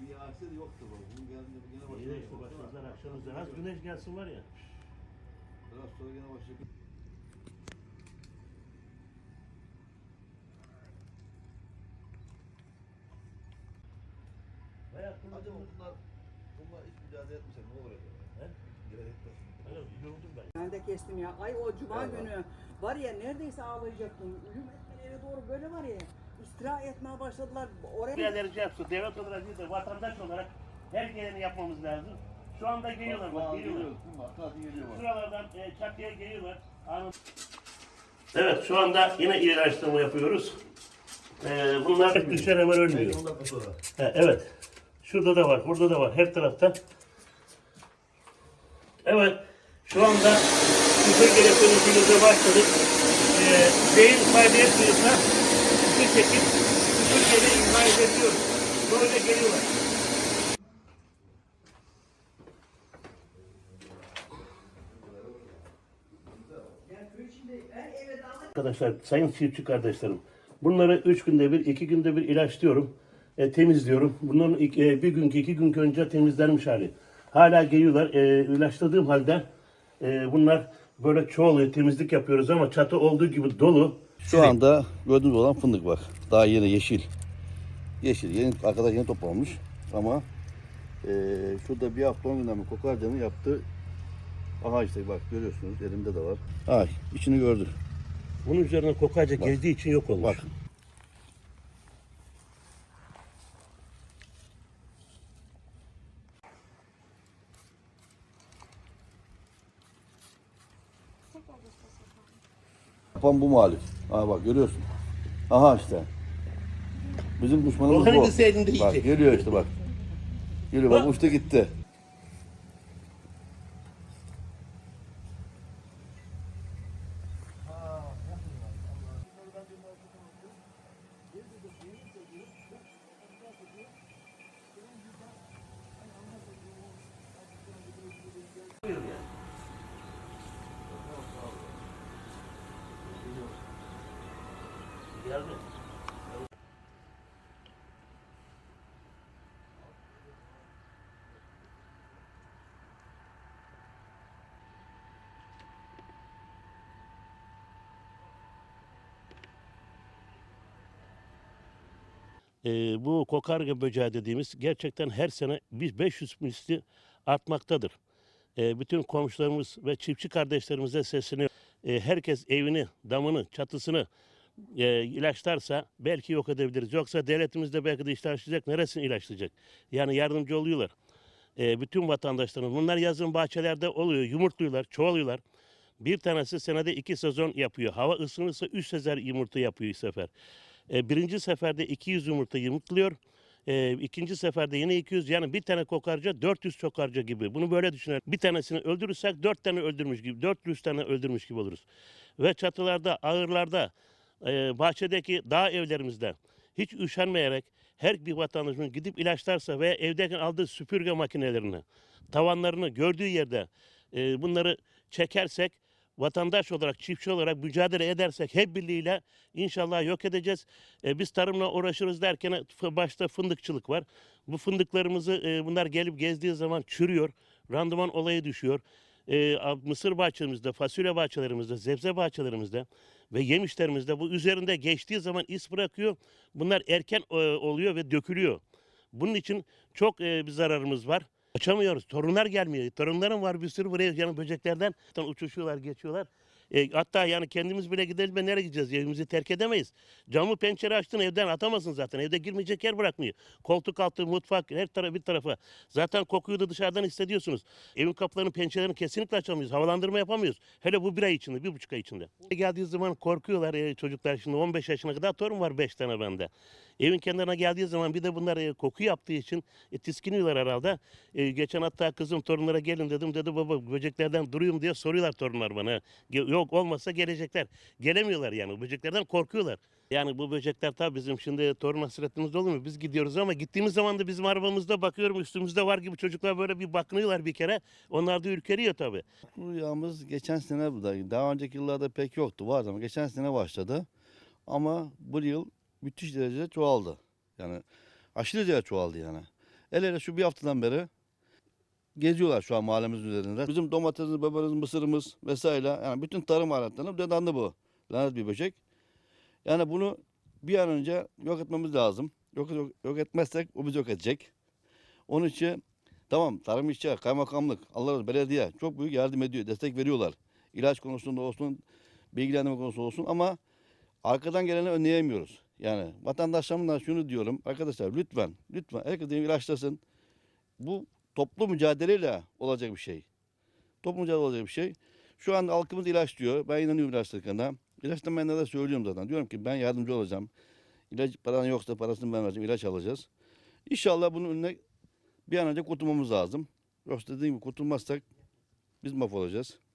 Bir yağışta da yoktu bak. Bugün geldiğinde bir gene. İyi de işte başladılar akşam üzeri. Az güneş gelsin var ya. Biraz sonra gene başladı. Hayatımda Acaba bunlar bunlar hiç mücadele etmesek ne olur acaba? He? Mücadele etmesek. yoruldum ben. Ben de kestim ya. Ay o cuma günü var ya neredeyse ağlayacaktım. Ölüm etmelere doğru böyle var ya. İstirahat etmeye başladılar. Oraya Yerleri yapsın. Devlet olarak değil de vatandaş olarak her geleni yapmamız lazım. Şu anda geliyorlar bak geliyorlar. Şuralardan e, çatıya geliyorlar. Anı- Evet şu anda yine ilaçlama yapıyoruz. E, bunlar düşer hemen ölmüyor. 10 dakika sonra. Ha, evet. Şurada da var, burada da var, her tarafta. Evet, şu anda küfür gerektiğimize başladık. Ee, beyin ifade etmiyorsa küfür çekip geri ifade ediyoruz. Böyle geliyorlar. Arkadaşlar, sayın çiftçi kardeşlerim, bunları üç günde bir, iki günde bir ilaçlıyorum, e, temizliyorum. Bunların e, bir günkü, iki gün önce temizlenmiş hali. Hala geliyorlar. E, ilaçladığım halde e, bunlar böyle çoğalıyor, temizlik yapıyoruz ama çatı olduğu gibi dolu. Şu anda gördüğünüz olan fındık bak. Daha yeni yeşil. Yeşil. Yeni, arkadaş yeni toplamış. Ama eee şurada bir hafta on günden mi kokarcanı yaptı. Aha işte bak görüyorsunuz elimde de var. Ay içini gördük. Bunun üzerine kokarca gezdiği için yok olmuş. Bak. Yapan bu muhalif. Aha bak görüyorsun. Aha işte. Bizim düşmanımız bu. Bak geliyor işte bak. Geliyor bak Bak. uçtu gitti. Ee, bu kokarga böceği dediğimiz gerçekten her sene bir 500 misli artmaktadır. Ee, bütün komşularımız ve çiftçi kardeşlerimize sesleniyor. Ee, herkes evini, damını, çatısını e, ilaçlarsa belki yok edebiliriz. Yoksa devletimiz de belki de ilaçlayacak. Neresini ilaçlayacak? Yani yardımcı oluyorlar. Ee, bütün vatandaşlarımız. Bunlar yazın bahçelerde oluyor. Yumurtluyorlar, çoğalıyorlar. Bir tanesi senede iki sezon yapıyor. Hava ısınırsa üç sefer yumurta yapıyor bir sefer. E, birinci seferde 200 yumurta yumurtluyor. E, ikinci seferde yine 200 yani bir tane kokarca 400 kokarca gibi. Bunu böyle düşünelim. Bir tanesini öldürürsek 4 tane öldürmüş gibi 400 tane öldürmüş gibi oluruz. Ve çatılarda, ağırlarda, e, bahçedeki dağ evlerimizde hiç üşenmeyerek her bir vatandaşımız gidip ilaçlarsa ve evdeki aldığı süpürge makinelerini, tavanlarını gördüğü yerde e, bunları çekersek vatandaş olarak, çiftçi olarak mücadele edersek hep birliğiyle inşallah yok edeceğiz. E, biz tarımla uğraşırız derken başta fındıkçılık var. Bu fındıklarımızı e, bunlar gelip gezdiği zaman çürüyor. Randıman olayı düşüyor. Mısır bahçemizde, fasulye bahçelerimizde, sebze bahçelerimizde ve yemişlerimizde bu üzerinde geçtiği zaman is bırakıyor. Bunlar erken e, oluyor ve dökülüyor. Bunun için çok e, bir zararımız var. Açamıyoruz. Torunlar gelmiyor. Torunlarım var bir sürü buraya yani böceklerden uçuşuyorlar, geçiyorlar. E, hatta yani kendimiz bile gidelim ve nereye gideceğiz? Evimizi terk edemeyiz. Camı pencere açtın evden atamazsın zaten. Evde girmeyecek yer bırakmıyor. Koltuk altı, mutfak her taraf bir tarafa. Zaten kokuyu da dışarıdan hissediyorsunuz. Evin kapılarını, pencerelerini kesinlikle açamıyoruz. Havalandırma yapamıyoruz. Hele bu bir ay içinde, bir buçuk ay içinde. Geldiği zaman korkuyorlar e, çocuklar. Şimdi 15 yaşına kadar torun var 5 tane bende. Evin kenarına geldiği zaman bir de bunlar e, koku yaptığı için e, tiskiniyorlar herhalde. E, geçen hatta kızım torunlara gelin dedim. Dedi baba böceklerden duruyum diye soruyorlar torunlar bana. Ge- Yok olmasa gelecekler. Gelemiyorlar yani. Böceklerden korkuyorlar. Yani bu böcekler tabii bizim şimdi torun hasretimizde olur mu? Biz gidiyoruz ama gittiğimiz zaman da bizim arabamızda bakıyorum üstümüzde var gibi çocuklar böyle bir bakınıyorlar bir kere. Onlar da ürkeriyor tabii. Bu yağmız geçen sene bu da. Daha önceki yıllarda pek yoktu. Vardı ama geçen sene başladı. Ama bu yıl müthiş derecede çoğaldı. Yani Aşırı değer çoğaldı yani. El ele şu bir haftadan beri geziyorlar şu an mahallemizin üzerinde. Bizim domatesimiz, biberimiz, mısırımız vesaire yani bütün tarım aletlerine dadandı bu. Lanet bir böcek. Yani bunu bir an önce yok etmemiz lazım. Yok, yok, yok etmezsek o bizi yok edecek. Onun için tamam tarım işçi, kaymakamlık, Allah razı belediye çok büyük yardım ediyor, destek veriyorlar. İlaç konusunda olsun, bilgilendirme konusunda olsun ama arkadan geleni önleyemiyoruz. Yani vatandaşlarımdan şunu diyorum arkadaşlar lütfen lütfen herkes ilaçlasın. Bu toplu mücadeleyle olacak bir şey. Toplu mücadele olacak bir şey. Şu an halkımız ilaç diyor. Ben inanıyorum ilaçlarına. İlaçlamayanlara da söylüyorum zaten. Diyorum ki ben yardımcı olacağım. İlaç paran yoksa parasını ben vereceğim. İlaç alacağız. İnşallah bunun önüne bir an önce kurtulmamız lazım. Yoksa dediğim gibi kurtulmazsak biz mahvolacağız.